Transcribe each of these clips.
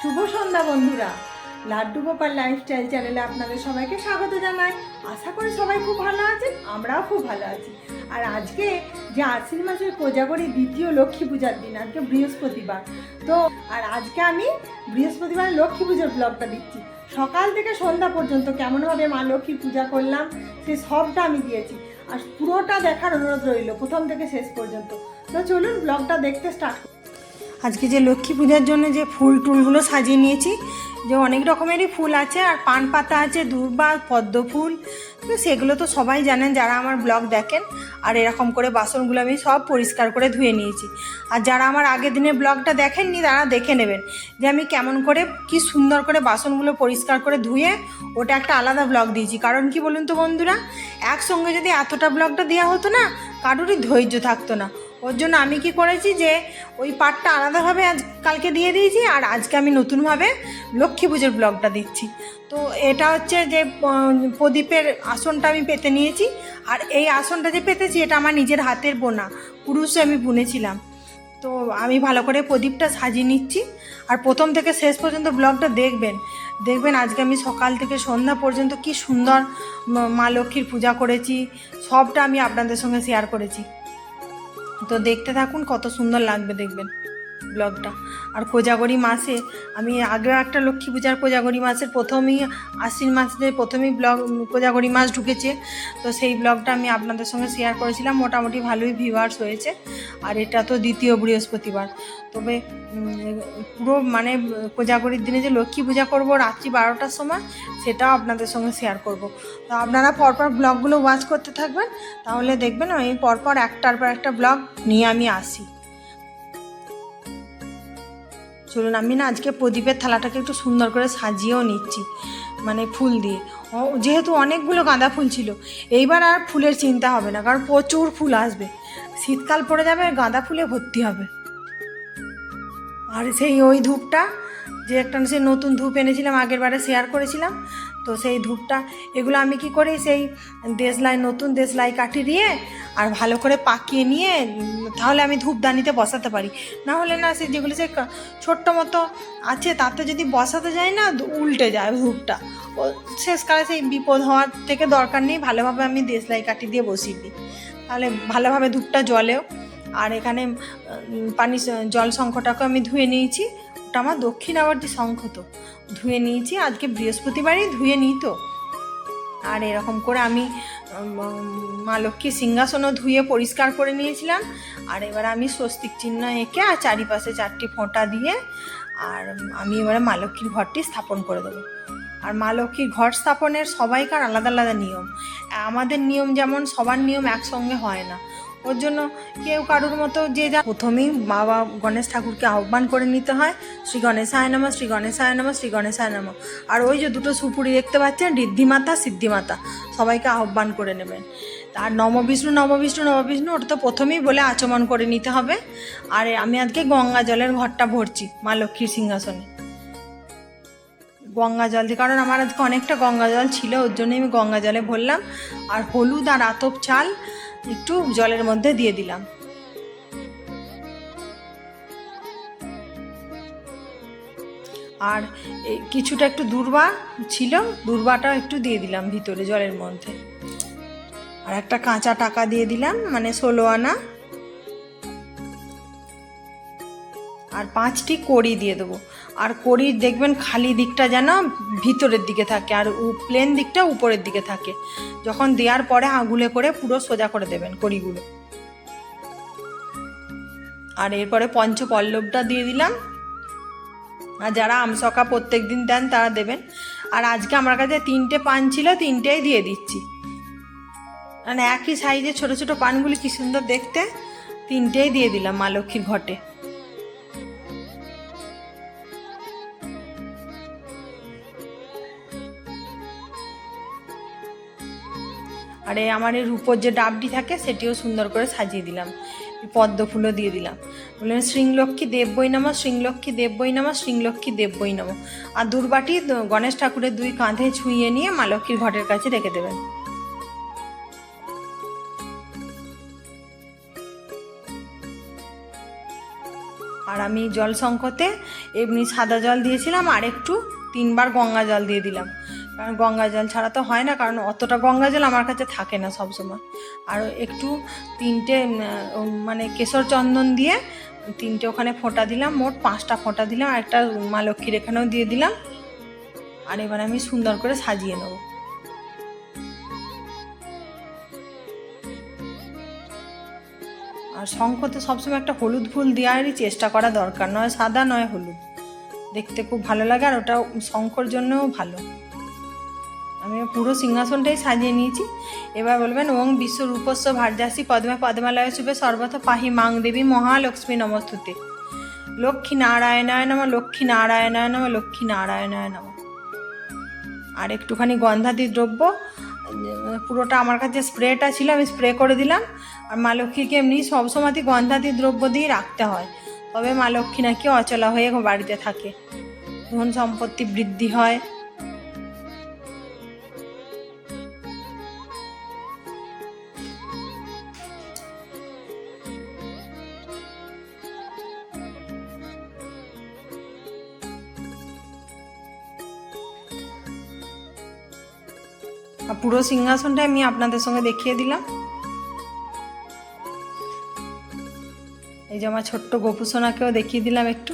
শুভ সন্ধ্যা বন্ধুরা। লাড্ডু গোপাল লাইফস্টাইল চ্যানেলে আপনাদের সবাইকে স্বাগত জানাই। আশা করি সবাই খুব ভালো আছেন, আমরাও খুব ভালো আছি। আর আজকে যে আশ্বিন মাসের কোজাগরি দ্বিতীয় লক্ষ্মী পূজার দিন, আজকে বৃহস্পতিবার। তো, আর আজকে আমি বৃহস্পতিবার লক্ষ্মী পুজোর ব্লগটা দিচ্ছি। সকাল থেকে সন্ধ্যা পর্যন্ত কেমনভাবে মা লক্ষ্মী পূজা করলাম, সে সবটা আমি দিয়েছি। আর পুরোটা দেখার অনুরোধ রইল প্রথম থেকে শেষ পর্যন্ত। তো চলুন ব্লগটা দেখতে স্টার্ট আজকে যে লক্ষ্মী পূজার জন্য যে ফুল টুলগুলো সাজিয়ে নিয়েছি, যে অনেক রকমেরই ফুল আছে, আর পান পাতা আছে, দুর্বা, পদ্ম ফুল, তো সেগুলো তো সবাই জানেন যারা আমার ব্লগ দেখেন, আর এরকম করে বাসনগুলো আমি সব পরিষ্কার করে ধুয়ে নিয়েছি। আর যারা আমার আগের দিনের ব্লগটা দেখেননি, তারা দেখে নেবেন যে আমি কেমন করে, কি সুন্দর করে বাসনগুলো পরিষ্কার করে ধুয়ে ওটা একটা আলাদা ব্লগ দিয়েছি। কারণ কি বলুন তো বন্ধুরা, একসঙ্গে যদি এতটা ব্লগটা দেওয়া হতো না, কারোরই ধৈর্য থাকতো না। ওর জন্য আমি কি করেছি যে ওই পার্টটা আলাদাভাবে আজ কালকে দিয়ে দিয়েছি আর আজকে আমি নতুনভাবে লক্ষ্মী পুজোর ব্লগটা দিচ্ছি। তো এটা হচ্ছে যে প্রদীপের আসনটা আমি পেতে নিয়েছি আর এই আসনটা যে পেতেছি এটা আমার নিজের হাতের বোনা, পুরুষে আমি বুনেছিলাম। তো আমি ভালো করে প্রদীপটা সাজিয়ে নিচ্ছি আর প্রথম থেকে শেষ পর্যন্ত ব্লগটা দেখবেন। দেখবেন আজকে আমি সকাল থেকে সন্ধ্যা পর্যন্ত কি সুন্দর মা লক্ষ্মীর পূজা করেছি, সবটা আমি আপনাদের সঙ্গে শেয়ার করেছি। তো দেখতে থাকুন কত সুন্দর লাগবে দেখবেন। ব্লগটা। আর কোজাগরি মাসে আমি আগেও একটা লক্ষ্মী পূজার কোজাগরি মাসের প্রথমেই আশ্বিন মাসে প্রথমেই ব্লগ কোজাগরি মাস ঢুকেছে। তো সেই ব্লগটা আমি আপনাদের সঙ্গে শেয়ার করেছিলাম। মোটামুটি ভালোই ভিউয়ার্স হয়েছে। আর এটা তো দ্বিতীয় বৃহস্পতিবার। তবে পুরো মানে কোজাগরির দিনে যে লক্ষ্মী পূজা করব রাত্রি বারোটার সময়, সেটাও আপনাদের সঙ্গে শেয়ার করব। তো আপনারা পরপর ব্লগগুলো ওয়াচ করতে থাকবেন। তাহলে দেখবেন আমি পরপর একটার পর একটা ব্লগ নিয়ে আমি আসি। চলুন, আমি না আজকে প্রদীপের থালাটাকে একটু সুন্দর করে সাজিয়েও নিচ্ছি মানে ফুল দিয়ে। যেহেতু অনেকগুলো গাঁদা ফুল ছিল, এইবার আর ফুলের চিন্তা হবে না, কারণ প্রচুর ফুল আসবে। শীতকাল পড়ে যাবে, গাঁদা ফুলে ভর্তি হবে। আর সেই ওই ধূপটা, যে একটা সে নতুন ধূপ এনেছিলাম, আগের বারে শেয়ার করেছিলাম তো সেই ধূপটা, এগুলো আমি কি করি, সেই দেশলাই, নতুন দেশলাই কাঠি দিয়ে আর ভালো করে পাকিয়ে নিয়ে, তাহলে আমি ধূপদানিতে বসাতে পারি। না হলে না সে যেগুলো সে ছোট্ট মতো আছে, তাতে যদি বসাতে যায় না উল্টে যায় ধূপটা। ও শেষকালে সেই বিপদ হওয়ার থেকে দরকার নেই, ভালোভাবে আমি দেশলাই কাঠি দিয়ে বসিয়ে দিই। তাহলে ভালোভাবে ধূপটা জলেও আর এখানে পানি জল শঙ্খটাকে আমি ধুয়ে নিয়েছি। ওটা আমার দক্ষিণ আবর্তী শঙ্খ তো। ধুয়ে নিয়েছি, আজকে বৃহস্পতিবারই ধুয়ে নিই তো। আর এরকম করে আমি মা লক্ষ্মীর সিংহাসনও ধুয়ে পরিষ্কার করে নিয়েছিলাম। আর এবার আমি স্বস্তিক চিহ্ন এঁকে আর চারিপাশে চারটি ফোঁটা দিয়ে আর আমি এবারে মা লক্ষ্মীর ঘরটি স্থাপন করে দেবো। আর মা লক্ষ্মীর ঘর স্থাপনের সবাইকার আলাদা আলাদা নিয়ম। আমাদের নিয়ম যেমন সবার নিয়ম একসঙ্গে হয় না। ওর জন্য কেউ কারোর মতো যে যা প্রথমেই বাবা গণেশ ঠাকুরকে আহ্বান করে নিতে হয়, শ্রী গণেশায় নম, শ্রী গণেশায় নম, শ্রী গণেশায় নম। আর ওই যে দুটো সুপুরি দেখতে পাচ্ছেন, ঋদ্ধিমাতা, সিদ্ধিমাতা, সবাইকে আহ্বান করে নেবেন। আর নববিষ্ণু নববিষ্ণু নববিষ্ণু ওটা তো প্রথমেই বলে আচমন করে নিতে হবে। আর, আমি আজকে গঙ্গা জলের ঘরটা ভরছি, মা লক্ষ্মীর সিংহাসনে। গঙ্গা জল দিয়ে, কারণ আমার আজকে অনেকটা গঙ্গা জল ছিল, ওর জন্যই আমি গঙ্গা জলে ভরলাম। আর হলুদ আর আতপ চাল একটু জলের মধ্যে দিয়ে দিলাম। আর কিছুটা একটু দূর্বা ছিল দূর্বাটা একটু দিয়ে দিলাম ভিতরে জলের মধ্যে। আর একটা কাঁচা টাকা দিয়ে দিলাম মানে ষোলো আনা। আর পাঁচটি কড়ি দিয়ে দেবো। আর কড়ির দেখবেন খালি দিকটা যেন ভিতরের দিকে থাকে আর প্লেন দিকটা উপরের দিকে থাকে। যখন দেওয়ার পরে আঙুলে করে পুরো সোজা করে দেবেন কড়িগুলো। আর এরপরে পঞ্চপল্লবটা দিয়ে দিলাম। আর যারা আমসকা প্রত্যেক দিন দেন তারা দেবেন। আর আজকে আমার কাছে তিনটে পান ছিল, তিনটেই দিয়ে দিচ্ছি। মানে একই সাইজে ছোট ছোট পানগুলি কি সুন্দর দেখতে। তিনটেই দিয়ে দিলাম মা লক্ষ্মীর ঘটে। আর আমার এই রূপোর যে ডাবটি থাকে, সেটিও সুন্দর করে সাজিয়ে দিলাম। পদ্ম ফুলও দিয়ে দিলাম। বললেন শ্রীংলক্ষ্মী দেববই নামা শ্রীংলক্ষ্মী দেববই নামা শ্রীংলক্ষ্মী দেববই নামা। আর দুর্বাটি গণেশ ঠাকুরের দুই কাঁধে ছুঁয়ে নিয়ে মা লক্ষ্মীর ঘটের কাছে রেখে দেবেন। আর আমি জল সংকটে এমনি সাদা জল দিয়েছিলাম, আর একটু তিনবার গঙ্গা জল দিয়ে দিলাম। কারণ গঙ্গা জল ছাড়া তো হয় না, কারণ অতটা গঙ্গা জল আমার কাছে থাকে না সব সময় আর একটু তিনটে মানে কেশর চন্দন দিয়ে তিনটে ওখানে ফোঁটা দিলাম, মোট পাঁচটা ফোঁটা দিলাম, আর একটা মা লক্ষ্মীর এখানেও দিয়ে দিলাম। আর এবার আমি সুন্দর করে সাজিয়ে নেব। আর শঙ্খতে সবসময় একটা হলুদ ফুল দেওয়ারই চেষ্টা করা দরকার, নয় সাদা নয় হলুদ। দেখতে খুব ভালো লাগে আর ওটা শঙ্কর জন্যও ভালো। আমি পুরো সিংহাসনটাই সাজিয়ে নিয়েছি। এবার বলবেন, ওং বিশ্ব রূপস্ব ভার্যাসী পদ্মা পদ্মালয় শুভে সর্বত পাহি মাং দেবী মহালক্ষ্মী নমস্তুতে। লক্ষ্মী নারায়ণায় নম, লক্ষ্মী নারায়ণায় নম, লক্ষ্মী নারায়ণায় নম। আর একটুখানি গন্ধাদি দ্রব্য, পুরোটা আমার কাছে স্প্রেটা ছিল, আমি স্প্রে করে দিলাম। আর মা লক্ষ্মীকে এমনি সবসময়ই গন্ধাদি দ্রব্য দিয়ে রাখতে হয়। তবে মা লক্ষ্মী নাকি অচলা হয়ে বাড়িতে থাকে। ধন সম্পত্তি বৃদ্ধি হয়। পুরো সিংহাসনটা আমি আপনাদের সঙ্গে দেখিয়ে দিলাম। এই যে আমার ছোট্ট গোপুসোনাকেও দেখিয়ে দিলাম একটু।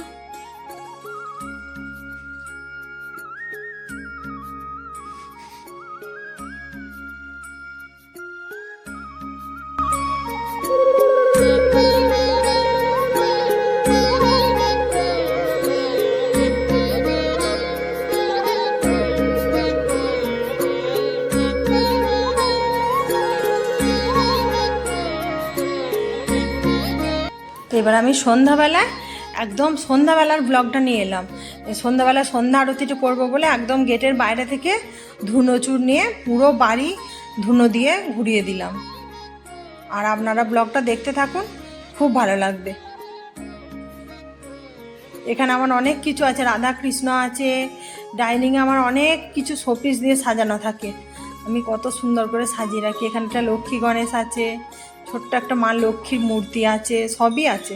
এবার আমি সন্ধ্যাবেলা একদম সন্ধ্যাবেলার ব্লগটা নিয়ে এলাম। সন্ধ্যাবেলা সন্ধ্যা আরতিটা করব বলে একদম গেটের বাইরে থেকে ধুনোচুর নিয়ে পুরো বাড়ি ধুনো দিয়ে ঘুরিয়ে দিলাম। আর আপনারা ব্লগটা দেখতে থাকুন, খুব ভালো লাগবে। এখানে আমার অনেক কিছু আছে রাধা কৃষ্ণ আছে ডাইনিংয়ে আমার অনেক কিছু শোপিস দিয়ে সাজানো থাকে। আমি কত সুন্দর করে সাজিয়ে রাখি। এখানে একটা লক্ষ্মী গণেশ আছে ছোট্ট একটা মা লক্ষ্মীর মূর্তি আছে সবই আছে।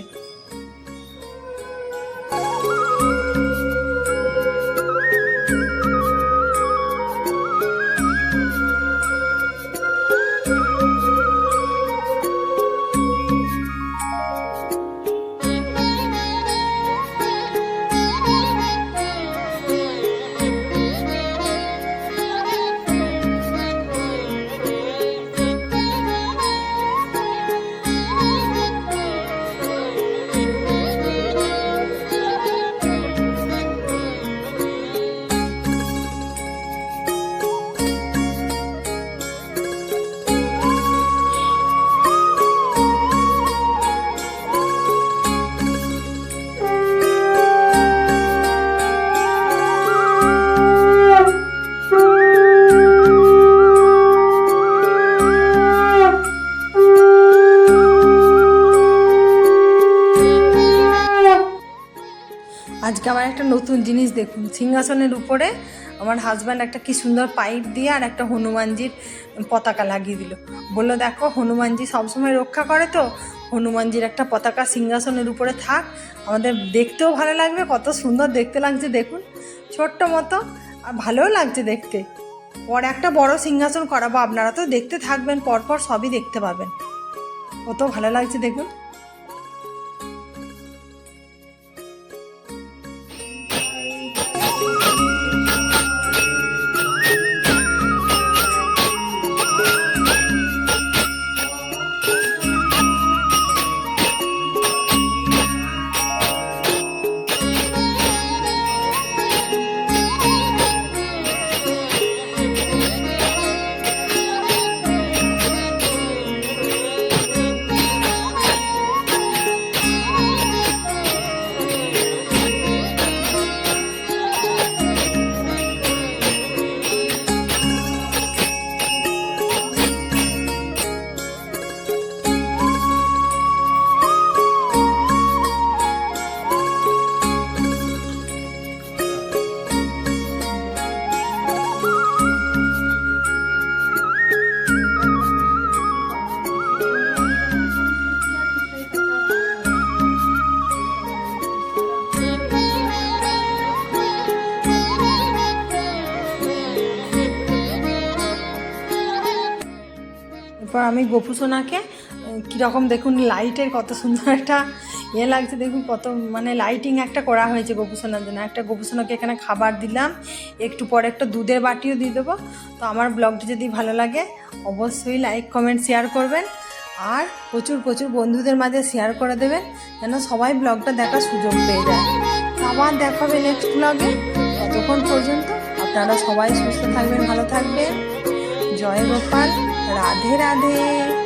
আজকে আমার একটা নতুন জিনিস দেখুন। সিংহাসনের উপরে আমার হাজব্যান্ড একটা কি সুন্দর পাইপ দিয়ে আর একটা হনুমানজির পতাকা লাগিয়ে দিল। বলল, দেখো, হনুমানজি সবসময় রক্ষা করে তো। হনুমানজির একটা পতাকা সিংহাসনের উপরে থাক। আমাদের দেখতেও ভালো লাগবে। কত সুন্দর দেখতে লাগছে, দেখুন। ছোট্ট মতো আর ভালোও লাগছে দেখতে। পর একটা বড় সিংহাসন করাবো। আপনারা তো দেখতে থাকবেন, পরপর সবই দেখতে পাবেন। কত ভালো লাগছে দেখুন। আমি গোপু সোনাকে কীরকম দেখুন লাইটের কত সুন্দর একটা ইয়ে লাগছে, দেখুন কত মানে লাইটিং একটা করা হয়েছে গোপু সোনার জন্য। একটা গোপু সোনাকে এখানে খাবার দিলাম, একটু পরে একটা দুধের বাটিও দিয়ে দেবো। তো আমার ব্লগটি যদি ভালো লাগে, অবশ্যই লাইক কমেন্ট শেয়ার করবেন। আর প্রচুর প্রচুর বন্ধুদের মাঝে শেয়ার করে দেবেন, যেন সবাই ব্লগটা দেখার সুযোগ পেয়ে যায়। আবার দেখা হবে নেক্সট ব্লগে ততক্ষণ পর্যন্ত আপনারা সবাই সুস্থ থাকবেন, ভালো থাকবেন। জয় গোপাল। রাধে রাধে।